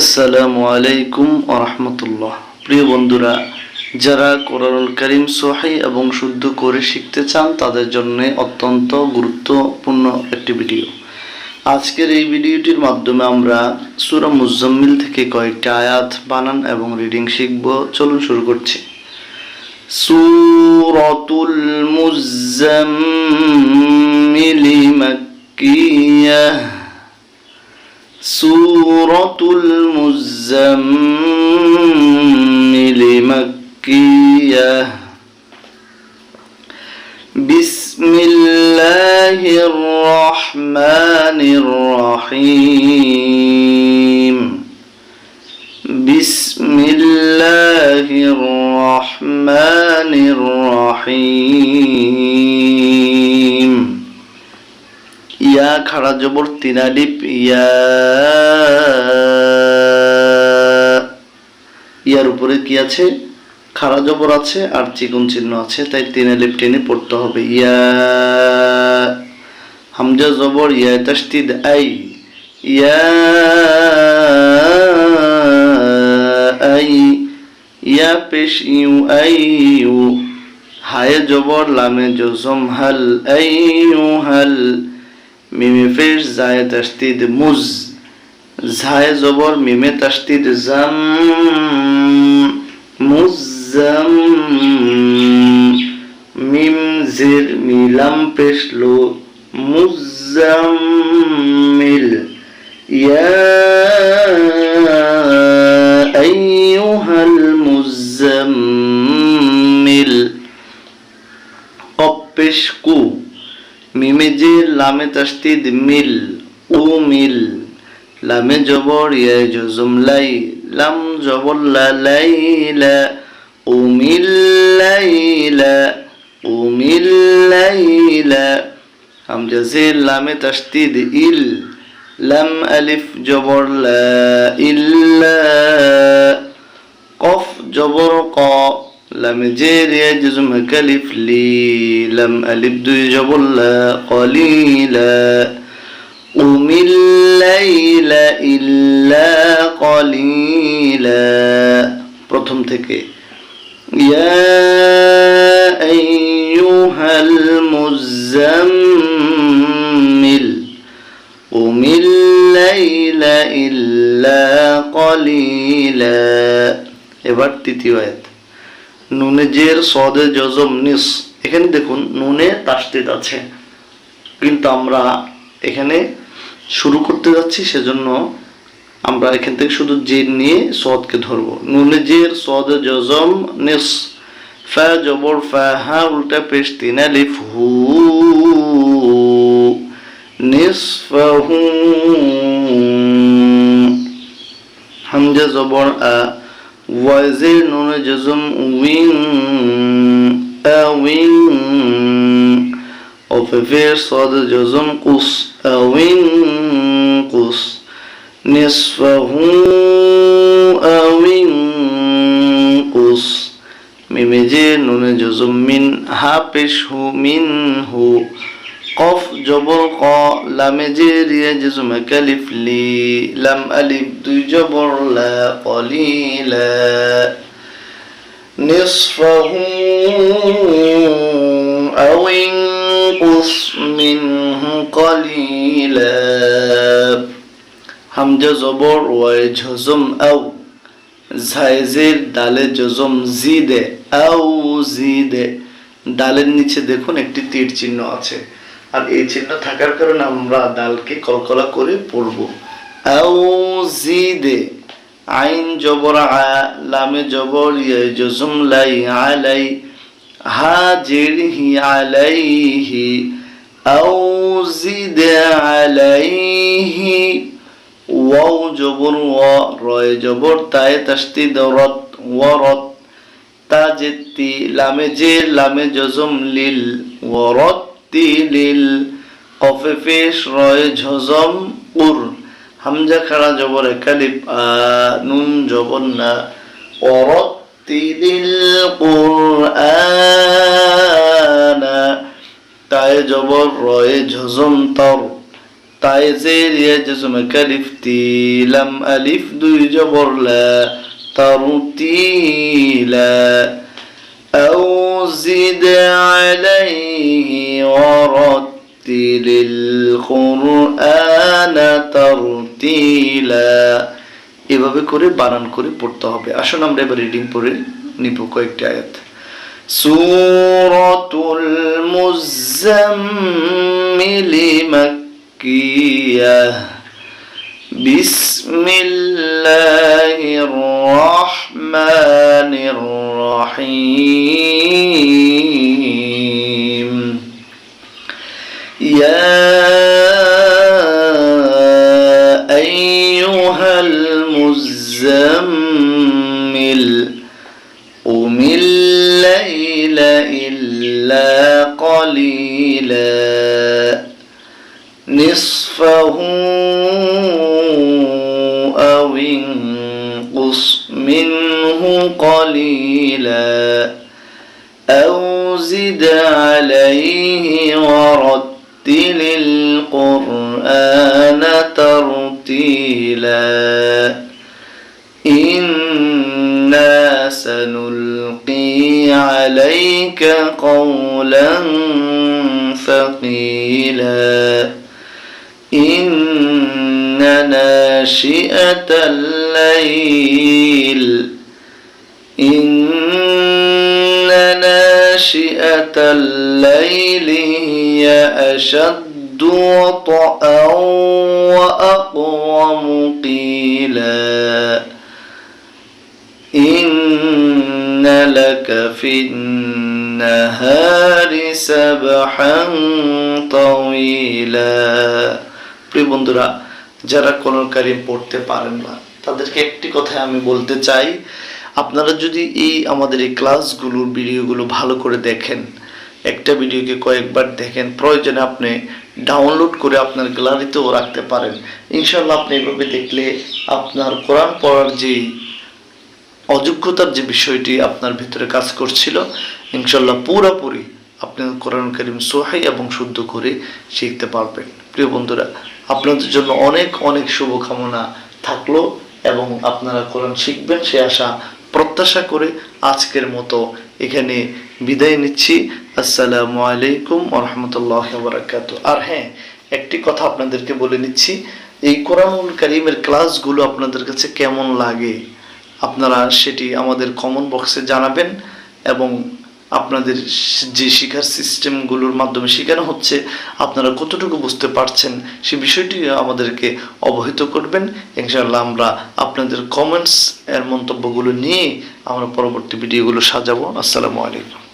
আসসালামু আলাইকুম আরহামতুল্লাহ প্রিয় বন্ধুরা, যারা কোরআনুল করিম সহি এবং শুদ্ধ করে শিখতে চান, তাদের জন্য অত্যন্ত গুরুত্বপূর্ণ একটি ভিডিও। আজকের এই ভিডিওটির মাধ্যমে আমরা সুরা মুজাম্মিল থেকে কয়েকটি আয়াত বানান এবং রিডিং শিখব। চলুন শুরু করছি। সুরতুল মুজাম্মিলি মাক্কিয়াহ سورة المزمل مكية. بسم الله الرحمن الرحيم. بسم الله الرحمن الرحيم. ইয়া খাড়া জবর তিনালিপ, ইয়া ইয়ার উপরে কি আছে? খাড়া জবর আছে আর চিকন চিহ্ন আছে, তাই তিনালিপ টেনে পড়তে হবে। ইয়া হামজা জবর, ইয়া তাসদিদ আই, ইয়া আই, ইয়া পেশ ইউ আই ইউ, হায়ে জবর, লামে জজম হাল আই ইউ হাল মিমে ফের জায়ে তাসদিদ মুজ ঝায়ে জবর, মিমে তাসদিদ জাম মুজাম মিম, জির, মিলাম, পেশ, লো মুজাম্মিল ইয়া আইয়ুহাল মুজাম্মিল। কপ্পেশ কু। মিমে লামে তাসদিদ মিল ও মিল। লামে জবর ইয়া লাই, লাম জবর লা লাইলা ও মিল লাইলা ও মিল লাইলা হামজা লামে তাসদিদ ইল, লাম আলিফ জবর লা ইল্লা কফ জবর ক لم جير يجزم كلف لي لم ألف دو جبل قليلا قم الليل إلا قليلا প্রথম থেকে يا أيها المزمل قم الليل إلا قليلا এবার তৃতীয় আয়াত নুনে জের, সদে জজম, নিস। এখানে দেখুন, নুনে তাস্তিদ আছে। কিন্তু আমরা এখানে শুরু করতে যাচ্ছি, সেজন্য আমরা এখান থেকে শুধু জের নিয়ে সদকে ধরবো। নুনে জের, সদে জজম, নিস। ফা জবর, ফা হা, উল্টা পেশ তিন আলিফ হু নিসফাহু হামজা জবর, আ وزن جزم وين أوين وفي صاد جزم قص أوين قص نصفه أوين قص ميمجي نون جزم من هابش هو من هو কফ জবর ক লামে জে রিয়া জজম কালিফ লি লাম আলিফ দুই জবর লা কলিলা نصفه أو انقص منه قليلا হামজা জবর ওয়াই ঝজম আও ঝাইজের ডালে জজম জি দে আও জি দে ডালের নিচে দেখুন একটি তীর চিহ্ন আছে আর এই চিহ্ন থাকার কারণে আমরা ডালকে কলকলা করে পড়ব। আও জি দে আইন জবর আ, লামে জবর ইয়ে জজম লাই আলাই, হা জের হি আলাইহি, আও জিদ আলাইহি, ওয়াও জবর ওয়া, রয় জবর তায়ে তাসদিদ রত ওয়ারত তা জেতি লামে জে, লামে জজম লিল ওয়ারতি কফে পেশ রয় ঝজম, উর। হামজা খাড়া জবর কালিপ নুন জবর না। ওরতিলিল কুরআনা। তায়ে জবর, রয়ে ঝজম তর। তাই জের ইয়া জজম কালিফ তি লাম আলিফ, দুই জবর লা। তারতিলা ورتل القرآن ترتيلا এভাবে করে বানান করে পড়তে হবে আসুন আমরা এবার রিডিং পড়ে নিব কয়েকটি আয়াত সূরাতুল মুজাম্মিল মাক্কিয়াহ بسم الله الرحمن إلا قليلا. نصفه أو انقص منه قليلا. أو زد عليه ورتل القرآن ترتيلا. عليك قولا ثقيلا. إن ناشئة الليل إن ناشئة الليل هي أشد وطئا وأقوم قيلا. إن لك في النهار سبحا طويلا প্রিয় বন্ধুরা যারা কোন কারিম পড়তে পারেন না তাদেরকে একটি কথা আমি বলতে চাই আপনারা যদি এই আমাদের এই ক্লাসগুলোর ভিডিওগুলো ভালো করে দেখেন একটা ভিডিওকে কয়েকবার দেখেন প্রয়োজনে আপনি ডাউনলোড করে আপনার গ্যালারিতেও রাখতে পারেন ইনশাল্লাহ আপনি এভাবে দেখলে আপনার কোরআন পড়ার যেই অযোগ্যতার যে বিষয়টি আপনার ভিতরে কাজ করছিল ইনশাল্লাহ পুরোপুরি আপনি কোরআন করিম সোহাই এবং শুদ্ধ করে শিখতে পারবেন। প্রিয় বন্ধুরা, আপনাদের জন্য অনেক অনেক শুভকামনা থাকল এবং আপনারা কোরআন শিখবেন সে আশা প্রত্যাশা করে আজকের মতো এখানে বিদায় নিচ্ছি। আসসালামু আলাইকুম রহমতুল্লাহ বারাকাত আর হ্যাঁ একটি কথা আপনাদেরকে বলে নিচ্ছি, এই কোরআনুল করিমের ক্লাসগুলো আপনাদের কাছে কেমন লাগে? আপনারা সেটি আমাদের কমন বক্সে জানাবেন এবং আপনাদের যে শিক্ষার সিস্টেমগুলোর মাধ্যমে শেখানো হচ্ছে, আপনারা কতটুকু বুঝতে পারছেন সে বিষয়টি আমাদেরকে অবহিত করবেন। ইনশাআল্লাহ আমরা আপনাদের কমেন্টস এর মন্তব্যগুলো নিয়ে আমরা পরবর্তী ভিডিওগুলো সাজাবো। আসসালামু আলাইকুম।